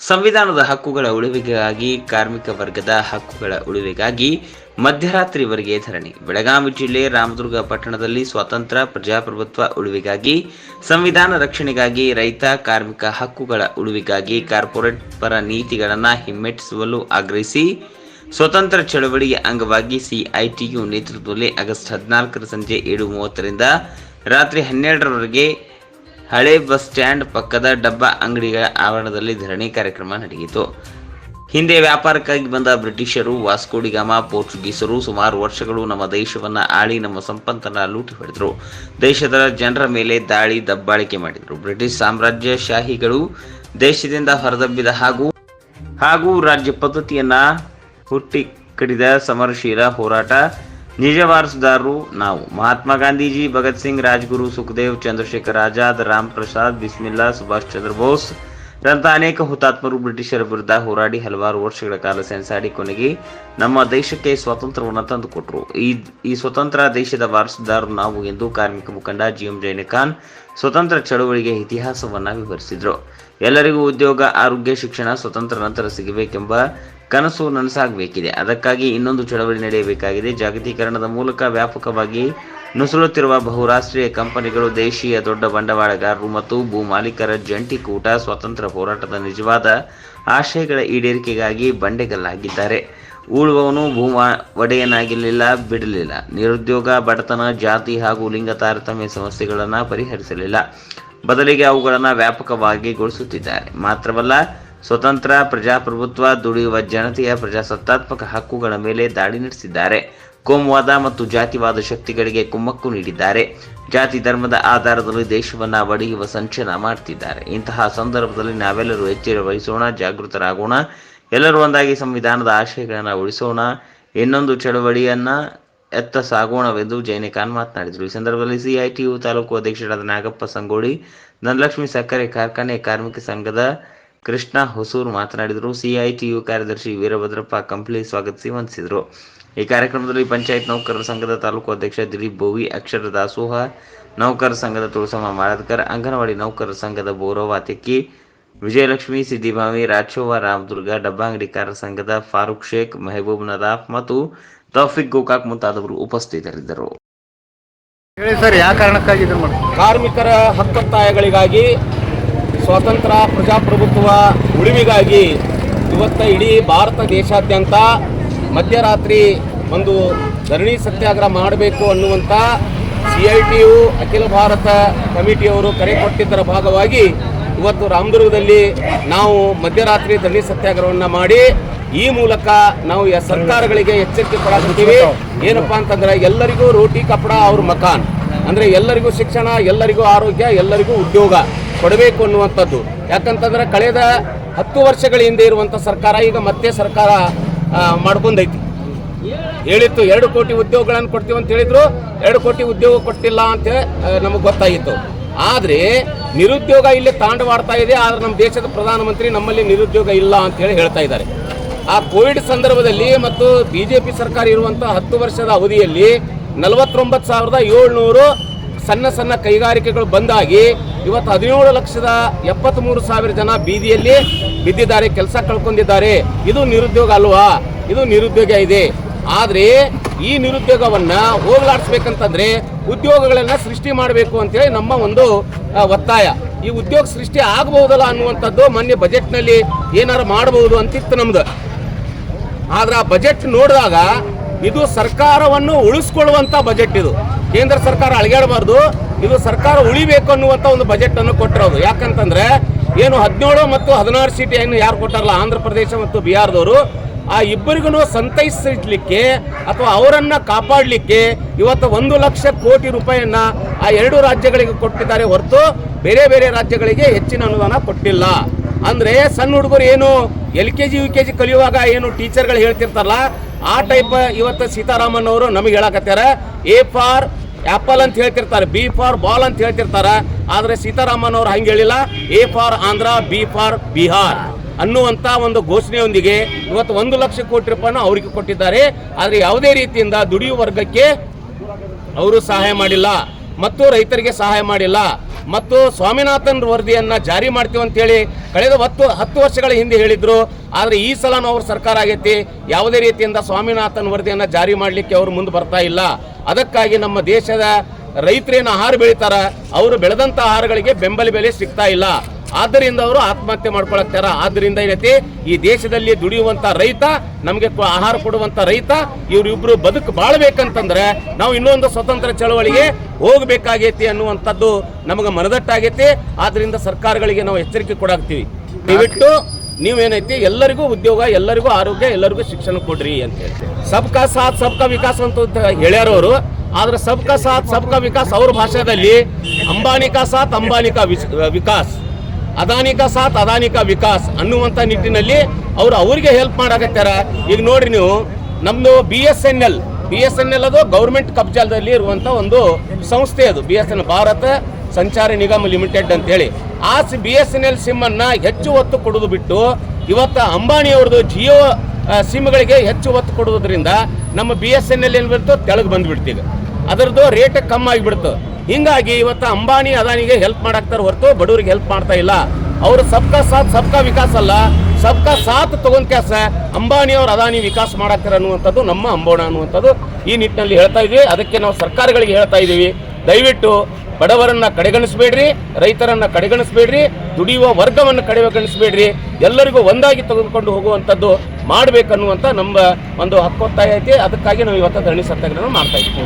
ಸಂವಿಧಾನದ ಹಕ್ಕುಗಳ ಉಳಿವಿಗಾಗಿ, ಕಾರ್ಮಿಕ ವರ್ಗದ ಹಕ್ಕುಗಳ ಉಳಿವಿಗಾಗಿ ಮಧ್ಯರಾತ್ರಿವರೆಗೆ ಧರಣಿ. ಬೆಳಗಾವಿ ಜಿಲ್ಲೆ ರಾಮದುರ್ಗ ಪಟ್ಟಣದಲ್ಲಿ ಸ್ವಾತಂತ್ರ್ಯ, ಪ್ರಜಾಪ್ರಭುತ್ವ ಉಳಿವಿಗಾಗಿ, ಸಂವಿಧಾನ ರಕ್ಷಣೆಗಾಗಿ ರೈತ, ಕಾರ್ಮಿಕ ಹಕ್ಕುಗಳ ಉಳಿವಿಗಾಗಿ ಕಾರ್ಪೊರೇಟ್ ಪರ ನೀತಿಗಳನ್ನು ಹಿಮ್ಮೆಟ್ಟಿಸಲು ಆಗ್ರಹಿಸಿ, ಸ್ವತಂತ್ರ ಚಳವಳಿಯ ಅಂಗವಾಗಿ ಸಿಐಟಿಯು ನೇತೃತ್ವದಲ್ಲಿ ಆಗಸ್ಟ್ ಹದಿನಾಲ್ಕರ ಸಂಜೆ ಏಳು ಮೂವತ್ತರಿಂದ ರಾತ್ರಿ ಹನ್ನೆರಡರವರೆಗೆ ಹಳೆ ಬಸ್ ಸ್ಟ್ಯಾಂಡ್ ಪಕ್ಕದ ಡಬ್ಬ ಅಂಗಡಿಗಳ ಆವರಣದಲ್ಲಿ ಧರಣಿ ಕಾರ್ಯಕ್ರಮ ನಡೆಯಿತು. ಹಿಂದೆ ವ್ಯಾಪಾರಕ್ಕಾಗಿ ಬಂದ ಬ್ರಿಟಿಷರು ವಾಸ್ಕೋಡಿಗಾಮ ಪೋರ್ಚುಗೀಸರು ಸುಮಾರು ವರ್ಷಗಳು ನಮ್ಮ ದೇಶವನ್ನ ಆಳಿ ನಮ್ಮ ಸಂಪತ್ತನ್ನು ಲೂಟಿ ಹೊಡೆದರು. ದೇಶದ ಜನರ ಮೇಲೆ ದಾಳಿ, ದಬ್ಬಾಳಿಕೆ ಮಾಡಿದರು. ಬ್ರಿಟಿಷ್ ಸಾಮ್ರಾಜ್ಯಶಾಹಿಗಳು ದೇಶದಿಂದ ಹೊರದಬ್ಬಿದ ಹಾಗೂ ಹಾಗೂ ರಾಜ್ಯ ಪದ್ಧತಿಯನ್ನ ಹುಟ್ಟಿ ಕಡಿದ ಸಮರಶೀಲ ಹೋರಾಟ ನಿಜ ವಾರಸುದಾರರು, ನಾವು ಮಹಾತ್ಮ ಗಾಂಧೀಜಿ, ಭಗತ್ ಸಿಂಗ್, ರಾಜ್ಗುರು, ಸುಖದೇವ್, ಚಂದ್ರಶೇಖರ್ ಆಜಾದ್, ರಾಮ್ ಪ್ರಸಾದ್, ಬಿಸ್ಮಿಲ್ಲಾ, ಸುಭಾಷ್ ಚಂದ್ರ ಬೋಸ್ ರಂತ ಅನೇಕ ಹುತಾತ್ಮರು ಬ್ರಿಟಿಷರ ವಿರುದ್ಧ ಹೋರಾಡಿ ಹಲವಾರು ವರ್ಷಗಳ ಕಾಲ ಸೆಣಸಾಡಿ ಕೊನೆಗೆ ನಮ್ಮ ದೇಶಕ್ಕೆ ಸ್ವಾತಂತ್ರ್ಯವನ್ನು ತಂದುಕೊಟ್ರು. ಈ ಈ ಸ್ವತಂತ್ರ ದೇಶದ ವಾರಸುದಾರರು ನಾವು ಎಂದು ಕಾರ್ಮಿಕ ಮುಖಂಡ ಜಿ ಎಂ ಜೈನಖಾನ್ ಸ್ವತಂತ್ರ ಚಳವಳಿಗೆ ಇತಿಹಾಸವನ್ನು ವಿವರಿಸಿದ್ರು. ಎಲ್ಲರಿಗೂ ಉದ್ಯೋಗ, ಆರೋಗ್ಯ, ಶಿಕ್ಷಣ, ಸ್ವತಂತ್ರ ನಂತರ ಸಿಗಬೇಕೆಂಬ ಕನಸು ನನಸಾಗಬೇಕಿದೆ. ಅದಕ್ಕಾಗಿ ಇನ್ನೊಂದು ಚಳವಳಿ ನಡೆಯಬೇಕಾಗಿದೆ. ಜಾಗತೀಕರಣದ ಮೂಲಕ ವ್ಯಾಪಕವಾಗಿ ನುಸುಳುತ್ತಿರುವ ಬಹುರಾಷ್ಟ್ರೀಯ ಕಂಪನಿಗಳು ದೇಶೀಯ ದೊಡ್ಡ ಬಂಡವಾಳಗಾರರು ಮತ್ತು ಭೂ ಮಾಲೀಕರ ಜಂಟಿ ಕೂಟ ಸ್ವತಂತ್ರ ಹೋರಾಟದ ನಿಜವಾದ ಆಶಯಗಳ ಈಡೇರಿಕೆಗಾಗಿ ಬಂಡೆಗಲ್ಲಾಗಿದ್ದಾರೆ. ಉಳುವವನು ಭೂ ಒಡೆಯನಾಗಿರಲಿಲ್ಲ, ಬಿಡಲಿಲ್ಲ. ನಿರುದ್ಯೋಗ, ಬಡತನ, ಜಾತಿ ಹಾಗೂ ಲಿಂಗ ತಾರತಮ್ಯ ಸಮಸ್ಯೆಗಳನ್ನು ಪರಿಹರಿಸಲಿಲ್ಲ. ಬದಲಿಗೆ ಅವುಗಳನ್ನು ವ್ಯಾಪಕವಾಗಿ ಗೊಳಿಸುತ್ತಿದ್ದಾರೆ. ಮಾತ್ರವಲ್ಲ ಸ್ವತಂತ್ರ ಪ್ರಜಾಪ್ರಭುತ್ವ ದುಡಿಯುವ ಜನತೆಯ ಪ್ರಜಾಸತ್ತಾತ್ಮಕ ಹಕ್ಕುಗಳ ಮೇಲೆ ದಾಳಿ ನಡೆಸಿದ್ದಾರೆ. ಕೋಮುವಾದ ಮತ್ತು ಜಾತಿವಾದ ಶಕ್ತಿಗಳಿಗೆ ಕುಮ್ಮಕ್ಕು ನೀಡಿದ್ದಾರೆ. ಜಾತಿ ಧರ್ಮದ ಆಧಾರದಲ್ಲಿ ದೇಶವನ್ನು ಒಡೆಯುವ ಸಂಚನ ಮಾಡ್ತಿದ್ದಾರೆ. ಇಂತಹ ಸಂದರ್ಭದಲ್ಲಿ ನಾವೆಲ್ಲರೂ ಎಚ್ಚರ ವಹಿಸೋಣ, ಜಾಗೃತರಾಗೋಣ. ಎಲ್ಲರೂ ಒಂದಾಗಿ ಸಂವಿಧಾನದ ಆಶಯಗಳನ್ನು ಉಳಿಸೋಣ. ಇನ್ನೊಂದು ಚಳವಳಿಯನ್ನ ಎತ್ತ ಸಾಗೋಣವೆಂದು ಜೈನಿಕಾನ್ ಮಾತನಾಡಿದರು. ಈ ಸಂದರ್ಭದಲ್ಲಿ ಸಿಐಟಿಯು ತಾಲೂಕು ಅಧ್ಯಕ್ಷರಾದ ನಾಗಪ್ಪ ಸಂಗೋಳಿ ಧನಲಕ್ಷ್ಮಿ ಸಕ್ಕರೆ ಕಾರ್ಖಾನೆ ಕಾರ್ಮಿಕ ಸಂಘದ ಕೃಷ್ಣ ಹೊಸೂರು ಮಾತನಾಡಿದರು. ಸಿಐಟಿಯು ಕಾರ್ಯದರ್ಶಿ ವೀರಭದ್ರಪ್ಪ ಕಂಪ್ಲಿ ಸ್ವಾಗತಿಸಿ ವಂದಿಸಿದರು. ಈ ಕಾರ್ಯಕ್ರಮದಲ್ಲಿ ಪಂಚಾಯತ್ ನೌಕರರ ಸಂಘದ ತಾಲೂಕು ಅಧ್ಯಕ್ಷ ದಿಲೀಪ್ ಬೋವಿ ಅಕ್ಷರ ದಾಸೋಹ ನೌಕರರ ಸಂಘದ ತುಳಸಮ್ಮ ಮಾರಾದ್ಕರ್ ಅಂಗನವಾಡಿ ನೌಕರರ ಸಂಘದ ಬೋರವ ತೆಕ್ಕಿ ವಿಜಯಲಕ್ಷ್ಮಿ ಸಿದ್ದಿಭಾವಿ ರಾಚೋವ ರಾಮದುರ್ಗ ಡಬ್ಬಾಂಗಡಿಕಾರ ಸಂಘದ ಫಾರೂಕ್ ಶೇಖ್ ಮೆಹಬೂಬ್ ನದಾಫ್ ಮತ್ತು ತೌಫಿಕ್ ಗೋಕಾಕ್ ಮುಂತಾದವರು ಉಪಸ್ಥಿತರಿದ್ದರು. ಹೇಳಿ ಸರ್ ಯಾವ ಕಾರಣಕ್ಕಾಗಿ ಕಾರ್ಮಿಕರ ಹಕ್ಕೊತ್ತಾಯಗಳಿಗಾಗಿ ಸ್ವಾತಂತ್ರ್ಯ ಪ್ರಜಾಪ್ರಭುತ್ವ ಉಳಿವಿಗಾಗಿ ಇವತ್ತ ಇಡೀ ಭಾರತ ದೇಶಾದ್ಯಂತ ಮಧ್ಯರಾತ್ರಿ ಒಂದು ಧರಣಿ ಸತ್ಯಾಗ್ರಹ ಮಾಡಬೇಕು ಅನ್ನುವಂಥ ಸಿ ಐ ಟಿ ಯು, ಅಖಿಲ ಭಾರತ ಕಮಿಟಿಯವರು ಕರೆ ಕೊಟ್ಟಿದ್ದರ ಭಾಗವಾಗಿ ಇವತ್ತು ರಾಮದುರ್ಗದಲ್ಲಿ ನಾವು ಮಧ್ಯರಾತ್ರಿ ಧರಣಿ ಸತ್ಯಾಗ್ರಹವನ್ನು ಮಾಡಿ ಈ ಮೂಲಕ ನಾವು ಸರ್ಕಾರಗಳಿಗೆ ಎಚ್ಚರಿಕೆ ಕೊಡಾಕತ್ತೀವಿ. ಏನಪ್ಪಾ ಅಂತಂದ್ರೆ ಎಲ್ಲರಿಗೂ ರೋಟಿ ಕಪಡ ಅವ್ರ ಮಕಾನ್. ಅಂದರೆ ಎಲ್ಲರಿಗೂ ಶಿಕ್ಷಣ, ಎಲ್ಲರಿಗೂ ಆರೋಗ್ಯ, ಎಲ್ಲರಿಗೂ ಉದ್ಯೋಗ. ಕೊಡಬೇಕು ಅನ್ನುವಂಥದ್ದು. ಯಾಕಂತಂದ್ರೆ ಕಳೆದ ಹತ್ತು ವರ್ಷಗಳ ಹಿಂದೆ ಇರುವಂಥ ಸರ್ಕಾರ ಈಗ ಮತ್ತೆ ಸರ್ಕಾರ ಮಾಡ್ಕೊಂಡೈತಿ. ಹೇಳಿತ್ತು, ಎರಡು ಕೋಟಿ ಉದ್ಯೋಗಗಳನ್ನು ಕೊಡ್ತೀವಿ ಅಂತ ಹೇಳಿದ್ರು, ಎರಡು ಕೋಟಿ ಉದ್ಯೋಗ ಕೊಟ್ಟಿಲ್ಲ ಅಂತ ನಮಗೆ ಗೊತ್ತಾಗಿತ್ತು. ಆದರೆ ನಿರುದ್ಯೋಗ ಇಲ್ಲಿ ತಾಂಡವಾಡ್ತಾ ಇದೆ, ಆದ್ರೆ ನಮ್ಮ ದೇಶದ ಪ್ರಧಾನಮಂತ್ರಿ ನಮ್ಮಲ್ಲಿ ನಿರುದ್ಯೋಗ ಇಲ್ಲ ಅಂತ ಹೇಳಿ ಹೇಳ್ತಾ ಇದ್ದಾರೆ. ಆ ಕೋವಿಡ್ ಸಂದರ್ಭದಲ್ಲಿ ಮತ್ತು ಬಿ ಜೆ ಪಿ ಸರ್ಕಾರ ಇರುವಂಥ ಹತ್ತು ವರ್ಷದ ಅವಧಿಯಲ್ಲಿ ನಲವತ್ತೊಂಬತ್ತು ಸಾವಿರದ ಏಳ್ನೂರು ಸಣ್ಣ ಸಣ್ಣ ಕೈಗಾರಿಕೆಗಳು ಬಂದಾಗಿ ಇವತ್ತು ಹದಿನೇಳು ಲಕ್ಷದ ಎಪ್ಪತ್ತ್ಮೂರು ಸಾವಿರ ಜನ ಬೀದಿಯಲ್ಲಿ ಬಿದ್ದಿದ್ದಾರೆ, ಕೆಲಸ ಕಳ್ಕೊಂಡಿದ್ದಾರೆ. ಇದು ನಿರುದ್ಯೋಗ ಅಲ್ವಾ? ಇದು ನಿರುದ್ಯೋಗ ಇದೆ. ಆದರೆ ಈ ನಿರುದ್ಯೋಗವನ್ನು ಹೋಗಲಾಡಿಸ್ಬೇಕಂತಂದ್ರೆ ಉದ್ಯೋಗಗಳನ್ನು ಸೃಷ್ಟಿ ಮಾಡಬೇಕು ಅಂತೇಳಿ ನಮ್ಮ ಒಂದು ಒತ್ತಾಯ. ಈ ಉದ್ಯೋಗ ಸೃಷ್ಟಿ ಆಗಬಹುದಲ್ಲ ಅನ್ನುವಂಥದ್ದು ಮೊನ್ನೆ ಬಜೆಟ್ನಲ್ಲಿ ಏನಾರು ಮಾಡಬಹುದು ಅಂತಿತ್ತು ನಮ್ದು. ಆದ್ರೆ ಆ ಬಜೆಟ್ ನೋಡಿದಾಗ ಇದು ಸರ್ಕಾರವನ್ನು ಉಳಿಸ್ಕೊಳ್ಳುವಂಥ ಬಜೆಟ್ ಇದು. ಕೇಂದ್ರ ಸರ್ಕಾರ ಅಳಗಾಡಬಾರ್ದು. ಇದು ಸರ್ಕಾರ ಉಳಿಬೇಕು ಅನ್ನುವಂತ ಒಂದು ಬಜೆಟ್ ಅನ್ನು ಕೊಟ್ಟಿರೋದು ಯಾಕಂತಂದ್ರೆ ಏನು ಹದಿನೇಳು ಮತ್ತು ಹದಿನಾರು ಸೀಟಿಯನ್ನು ಯಾರು ಕೊಟ್ಟಾರಲ್ಲ? ಆಂಧ್ರ ಪ್ರದೇಶ ಮತ್ತು ಬಿಹಾರದವರು. ಆ ಇಬ್ಬರಿಗೂ ಸಂತೈಸಲಿಕ್ಕೆ ಅಥವಾ ಅವರನ್ನ ಕಾಪಾಡಲಿಕ್ಕೆ ಇವತ್ತು ಒಂದು ಲಕ್ಷ ಕೋಟಿ ರೂಪಾಯಿಯನ್ನ ಆ ಎರಡು ರಾಜ್ಯಗಳಿಗೆ ಕೊಟ್ಟಿದ್ದಾರೆ ಹೊರತು ಬೇರೆ ಬೇರೆ ರಾಜ್ಯಗಳಿಗೆ ಹೆಚ್ಚಿನ ಅನುದಾನ ಕೊಟ್ಟಿಲ್ಲ. ಅಂದ್ರೆ ಸಣ್ಣ ಹುಡುಗರು ಏನು L K G, U K G ಕಲಿಯುವಾಗ ಏನು ಟೀಚರ್ಗಳು ಹೇಳ್ತಿರ್ತಾರಲ್ಲ, ಆ ಟೈಪ್ ಇವತ್ತು ಸೀತಾರಾಮನ್ ಅವರು ನಮಗೆ ಹೇಳಕತ್ತಾರೆ ಎ ಫಾರ್ ಆಪಲ್ ಅಂತ ಹೇಳ್ತಿರ್ತಾರೆ ಬಿ ಫಾರ್ ಬಾಲ್ ಅಂತ ಹೇಳ್ತಿರ್ತಾರೆ. ಆದರೆ ಸೀತಾರಾಮನ್ ಅವರು ಹಂಗೆ ಹೇಳಿಲ್ಲ. A for Andhra B for Bihar ಅನ್ನುವಂತ ಒಂದು ಘೋಷಣೆಯೊಂದಿಗೆ ಇವತ್ತು ಒಂದು ಲಕ್ಷ ಕೋಟಿ ರೂಪಾಯಿನ ಅವರಿಗೆ ಕೊಟ್ಟಿದ್ದಾರೆ. ಆದರೆ ಯಾವುದೇ ರೀತಿಯಿಂದ ದುಡಿಯುವ ವರ್ಗಕ್ಕೆ ಅವರು ಸಹಾಯ ಮಾಡಿಲ್ಲ. ಮತ್ತು ರೈತರಿಗೆ ಸಹಾಯ ಮಾಡಿಲ್ಲ. ಮತ್ತು ಸ್ವಾಮಿನಾಥನ್ ವರದಿಯನ್ನು ಜಾರಿ ಮಾಡ್ತೀವಿ ಅಂತೇಳಿ ಕಳೆದ ಹತ್ತು ಹತ್ತು ವರ್ಷಗಳ ಹಿಂದೆ ಹೇಳಿದ್ರು. ಆದರೆ ಈ ಸಲ ಅವ್ರ ಸರ್ಕಾರ ಆಗೈತಿ. ಯಾವುದೇ ರೀತಿಯಿಂದ ಸ್ವಾಮಿನಾಥನ್ ವರದಿಯನ್ನು ಜಾರಿ ಮಾಡಲಿಕ್ಕೆ ಅವರು ಮುಂದೆ ಬರ್ತಾ ಇಲ್ಲ. ಅದಕ್ಕಾಗಿ ನಮ್ಮ ದೇಶದ ರೈತರೇನು ಆಹಾರ ಬೆಳೀತಾರ. ಅವರು ಬೆಳೆದಂತ ಆಹಾರಗಳಿಗೆ ಬೆಂಬಲ ಬೆಲೆ ಸಿಗ್ತಾ ಇಲ್ಲ. ಆದ್ದರಿಂದ ಅವರು ಆತ್ಮಹತ್ಯೆ ಮಾಡ್ಕೊಳಕ್ತಾರ ಆದ್ದರಿಂದ ಏನೈತಿ? ಈ ದೇಶದಲ್ಲಿ ದುಡಿಯುವಂತ ರೈತ, ನಮಗೆ ಆಹಾರ ಕೊಡುವಂತ ರೈತ, ಇವರಿಬ್ರು ಬದುಕು ಬಾಳ್ಬೇಕಂತಂದ್ರೆ ನಾವು ಇನ್ನೊಂದು ಸ್ವತಂತ್ರ ಚಳವಳಿಗೆ ಹೋಗ್ಬೇಕಾಗೈತಿ ಅನ್ನುವಂಥದ್ದು ನಮಗೆ ಮನದಟ್ಟಾಗೈತಿ. ಆದ್ರಿಂದ ಸರ್ಕಾರಗಳಿಗೆ ನಾವು ಎಚ್ಚರಿಕೆ ಕೊಡಾಕ್ತೀವಿ. ದಯವಿಟ್ಟು ನೀವೇನೈತಿ? ಎಲ್ಲರಿಗೂ ಉದ್ಯೋಗ, ಎಲ್ಲರಿಗೂ ಆರೋಗ್ಯ, ಎಲ್ಲರಿಗೂ ಶಿಕ್ಷಣ ಕೊಡ್ರಿ ಅಂತ ಹೇಳ್ತೀವಿ. ಸಬ್ಕಾ ಸಾಥ್, ಸಬ್ಕಾ ವಿಕಾಸ್ ಅಂತ ಹೇಳ್ಯಾರವರು ಆದ್ರೆ ಸಬ್ಕಾ ಸಾಥ್, ಸಬ್ಕಾ ವಿಕಾಸ್ ಅವ್ರ ಭಾಷೆಯಲ್ಲಿ ಅಂಬಾನಿಕಾ ಸಾಥ್, ಅಂಬಾನಿಕಾ ವಿಕಾಸ್. ಅದಾನಿ ಕಾ ಸಾಥ್ ಅದಾನಿ ಕಾ ವಿಕಾಸ್ ಅನ್ನುವಂಥ ನಿಟ್ಟಿನಲ್ಲಿ ಅವರು ಅವ್ರಿಗೆ ಹೆಲ್ಪ್ ಮಾಡಾಕತ್ತಾರ ಈಗ ನೋಡ್ರಿ ನೀವು ನಮ್ಮದು B S N L B S N L ಅದು ಗೌರ್ಮೆಂಟ್ ಕಬ್ಜಾಲದಲ್ಲಿ ಇರುವಂಥ ಒಂದು ಸಂಸ್ಥೆ ಅದು ಬಿ ಎಸ್ ಎನ್ ಭಾರತ ಸಂಚಾರ ನಿಗಮ ಲಿಮಿಟೆಡ್ ಅಂತ ಹೇಳಿ ಆ B S N L SIM ಅನ್ನ ಹೆಚ್ಚು ಒತ್ತು ಕೊಡೋದು ಬಿಟ್ಟು ಇವತ್ತು ಅಂಬಾನಿ ಅವ್ರದ್ದು ಜಿಯೋ ಸಿಮ್ಗಳಿಗೆ ಹೆಚ್ಚು ಒತ್ತು ಕೊಡೋದ್ರಿಂದ ನಮ್ಮ ಬಿ ಎಸ್ ಎನ್ ಎಲ್ ಏನು ಬಿಡ್ತು ತೆಳಗ್ ಬಂದುಬಿಡ್ತೀವಿ ಅದರದ್ದು ರೇಟ್ ಕಮ್ಮಿ ಆಗಿಬಿಡ್ತು. ಹಿಂಗಾಗಿ ಇವತ್ತು ಅಂಬಾನಿ ಅದಾನಿಗೆ ಹೆಲ್ಪ್ ಮಾಡಾಕ್ತಾರೆ ಹೊರತು ಬಡವರಿಗೆ ಹೆಲ್ಪ್ ಮಾಡ್ತಾ ಇಲ್ಲ. ಅವರು ಸಬ್ಕಾ ಸಾಥ್, ಸಬ್ಕಾ ವಿಕಾಸ್ ಅಲ್ಲ. ಸಬ್ಕಾ ಸಾಥ್ ತಗೊಂಡ್ ಕೆಲಸ, ಅಂಬಾನಿ ಅವ್ರು ಅದಾನಿ ವಿಕಾಸ ಮಾಡಾಕ್ತಾರೆ ಅನ್ನುವಂಥದ್ದು ನಮ್ಮ ಅಂಬೋಣ ಅನ್ನುವಂಥದ್ದು ಈ ನಿಟ್ಟಿನಲ್ಲಿ ಹೇಳ್ತಾ ಇದೀವಿ. ಅದಕ್ಕೆ ನಾವು ಸರ್ಕಾರಗಳಿಗೆ ಹೇಳ್ತಾ ಇದ್ದೀವಿ. ದಯವಿಟ್ಟು ಬಡವರನ್ನ ಕಡೆಗಣಿಸ್ಬೇಡ್ರಿ, ರೈತರನ್ನ ಕಡೆಗಣಿಸ್ಬೇಡ್ರಿ, ದುಡಿಯುವ ವರ್ಗವನ್ನು ಕಡೆಗಣಿಸಬೇಡ್ರಿ, ಎಲ್ಲರಿಗೂ ಒಂದಾಗಿ ತೆಗೆದುಕೊಂಡು ಹೋಗುವಂಥದ್ದು ಮಾಡ್ಬೇಕನ್ನುವಂಥ ನಮ್ಮ ಒಂದು ಹಕ್ಕೊತ್ತಾಯ ಐತಿ. ಅದಕ್ಕಾಗಿ ನಾವು ಇವತ್ತು ಧರಣಿ ಸತ್ಯಾಗ್ರಹ ಮಾಡ್ತಾ ಇದ್ದೀವಿ